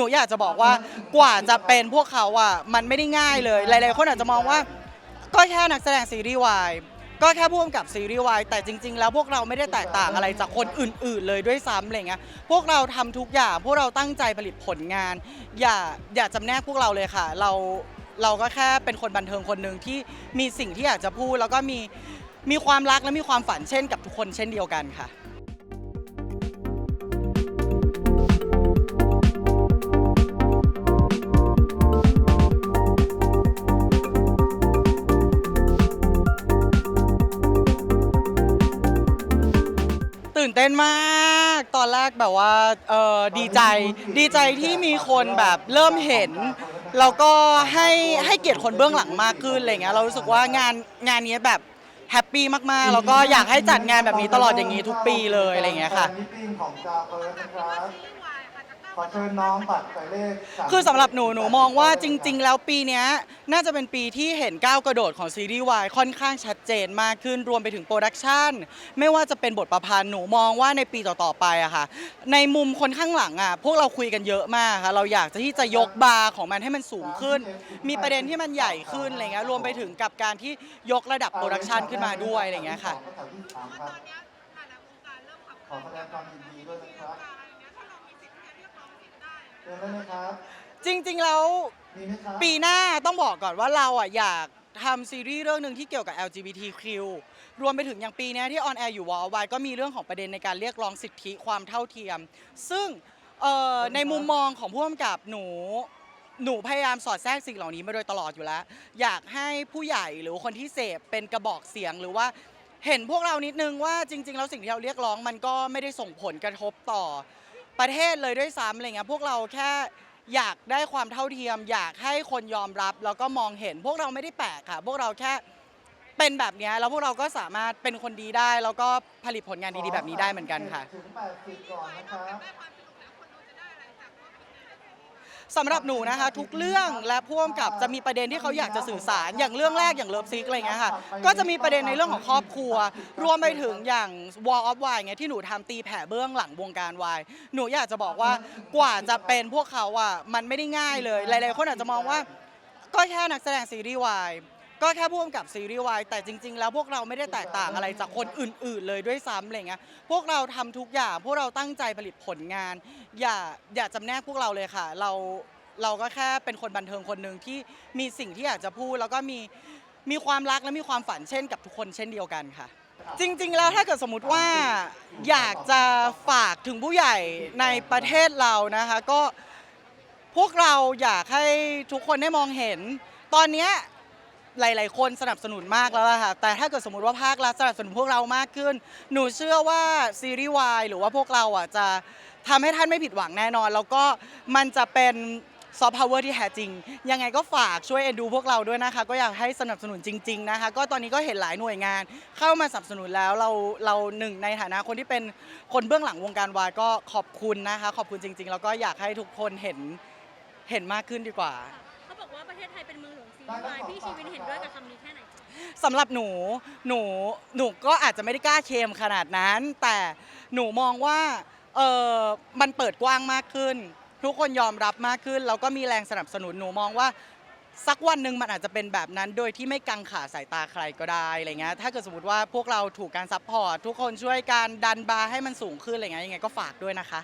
นูอยากจะบอกว่ากว่าจะเป็นพวกเขาอะมันไม่ได้ง่ายเลย หลายๆคนอาจจะมองว่า ก็แค่นักแสดงซีรีส์วายก็แค่พ่วงกับซีรีส์วายแต่จริง ๆ แล้วพวกเราไม่ได้แตกต่างอะไรจากคนอื่น ๆ เลยด้วยซ้ำอะไรเงี้ยพวกเราทำทุกอย่างพวกเราตั้งใจผลิตผลงาน อย่าอย่าจำแนกพวกเราเลยค่ะ เราเราก็แค่เป็นคนบันเทิงคนหนึ่งที่มีสิ่งที่อยากจะพูด แล้วก็มีมีความรักและมีความฝันเช่นกับทุกคนเช่นเดียวกันค่ะ ตื่นเต้นมาก ตอนแรกแบบว่าเออดีใจ ดีใจที่มีคนแบบเริ่มเห็น แล้วก็ให้ให้เกียรติคนเบื้องหลังมากขึ้นอะไรเงี้ย เรารู้สึกว่างานงานนี้แบบแฮปปี้มาก ๆ แล้วก็อยากให้จัดงานแบบนี้ตลอดอย่างนี้ทุกปีเลยอะไรเงี้ยค่ะ ของจาเฟิร์สนะครับ อเชิญน้องบัตรหมายเลขามคือสำหรับหนูหนูมองว่าจริง ๆ แล้วปีเนี้ยน่าจะเป็นปีที่เห็นก้าวกระโดดของซีรีส์วายค่อนข้างชัดเจนมากขึ้นรวมไปถึงโปรดักชันไม่ว่าจะเป็นบทประพันธ์หนูมองว่าในปีต่อๆไปอะค่ะ ในมุมคนข้างหลังอะพวกเราคุยกันเยอะมากค่ะ เราอยากจะที่จะยกบาร์ของมันให้มันสูงขึ้น มีประเด็นที่มันใหญ่ขึ้นอะไรเงี้ยรวมไปถึงกับการที่ยกระดับโปรดักชันขึ้นมาด้วยอะไรเงี้ยค่ะ ขอแถวที่สามครับขอแสดงความยินดีด้วยนะครับ เชิญได้ไหมครับ จริงๆ แล้วมีไหมครับปีหน้าต้องบอกก่อนว่าเราอะอยากทำซีรีส์เรื่องหนึ่งที่เกี่ยวกับ LGBTQ รวมไปถึงอย่างปีเนี้ยที่ออนแอร์อยู่วอลวายก็มีเรื่องของประเด็นในการเรียกร้องสิทธิความเท่าเทียม ซึ่งเอ่อในมุมมองของผู้กำกับหนู หนูพยายามสอดแทรกสิ่งเหล่านี้มาโดยตลอดอยู่แล้ว อยากให้ผู้ใหญ่หรือคนที่เสพเป็นกระบอกเสียงหรือว่าเห็นพวกเรานิดนึงว่าจริง ๆ แล้วสิ่งที่เราเรียกร้องมันก็ไม่ได้ส่งผลกระทบต่อ ประเทศเลยด้วยซ้ำอะไรเงี้ยพวกเราแค่อยากได้ความเท่าเทียม อยากให้คนยอมรับแล้วก็มองเห็น พวกเราไม่ได้แปลกค่ะ พวกเราแค่เป็นแบบเนี้ยแล้วพวกเราก็สามารถเป็นคนดีได้ แล้วก็ผลิตผลงานดีๆแบบนี้ได้เหมือนกันค่ะ ถึงแปดสิบก่อนนะครับ สำหรับหนูนะคะ ทุกเรื่องและพ่วงกับจะมีประเด็นที่เขาอยากจะสื่อสารอย่างเรื่องแรกอย่างเลิฟซิกอะไรเงี้ยค่ะก็จะมีประเด็นในเรื่องของครอบครัว รวมไปถึงอย่าง Wall of Wine ไงที่หนูทำตีแผ่เบื้องหลังวงการวายหนูอยากจะบอกว่ากว่าจะเป็นพวกเขาอะมันไม่ได้ง่ายเลย หลาย ๆ คนอาจจะมองว่าก็แค่นักแสดงซีรีส์วาย ก็แค่พ่วงกับซีรีส์วายแต่จริง ๆ แล้วพวกเราไม่ได้แตกต่างอะไรจากคนอื่น ๆ เลยด้วยซ้ำอะไรเงี้ยพวกเราทำทุกอย่างพวกเราตั้งใจผลิตผลงาน อย่าอย่าจำแนกพวกเราเลยค่ะ เราเราก็แค่เป็นคนบันเทิงคนหนึ่งที่มีสิ่งที่อยากจะพูด แล้วก็มีมีความรักและมีความฝันเช่นกับทุกคนเช่นเดียวกันค่ะ จริง ๆ แล้วถ้าเกิดสมมติว่าอยากจะฝากถึงผู้ใหญ่ในประเทศเรานะคะก็พวกเราอยากให้ทุกคนได้มองเห็น ตอนเนี้ย หลาย ๆ คนสนับสนุนมากแล้วล่ะค่ะแต่ถ้าเกิดสมมติว่าภาครัฐสนับสนุนพวกเรามากขึ้น หนูเชื่อว่าซีรีส์วายหรือว่าพวกเราอะจะทำให้ท่านไม่ผิดหวังแน่นอน แล้วก็มันจะเป็นซอฟต์พาวเวอร์ที่แท้จริง ยังไงก็ฝากช่วยเอ็นดูพวกเราด้วยนะคะ ก็อยากให้สนับสนุนจริง ๆ นะคะ ก็ตอนนี้ก็เห็นหลายหน่วยงาน เข้ามาสนับสนุนแล้วเราเราหนึ่งในฐานะคนที่เป็นคนเบื้องหลังวงการวายก็ขอบคุณนะคะ ขอบคุณจริง ๆ แล้วก็อยากให้ทุกคนเห็นเห็นมากขึ้นดีกว่า ทศไทยเป็นเมืองหลวงซีรีส์วายพี่ชีวินเห็นด้วยกับคำนี้แค่ไหนสำหรับหนู หนู หนูก็อาจจะไม่ได้กล้าเคลมขนาดนั้น แต่หนูมองว่าเออมันเปิดกว้างมากขึ้น ทุกคนยอมรับมากขึ้น แล้วก็มีแรงสนับสนุนหนูมองว่า สักวันหนึ่งมันอาจจะเป็นแบบนั้น โดยที่ไม่กังขาสายตาใครก็ได้อะไรเงี้ยถ้าเกิดสมมติว่าพวกเราถูกการซัพพอร์ตทุกคนช่วยการดันบาร์ให้มันสูงขึ้นอะไรเงี้ยยังไงก็ฝากด้วยนะคะ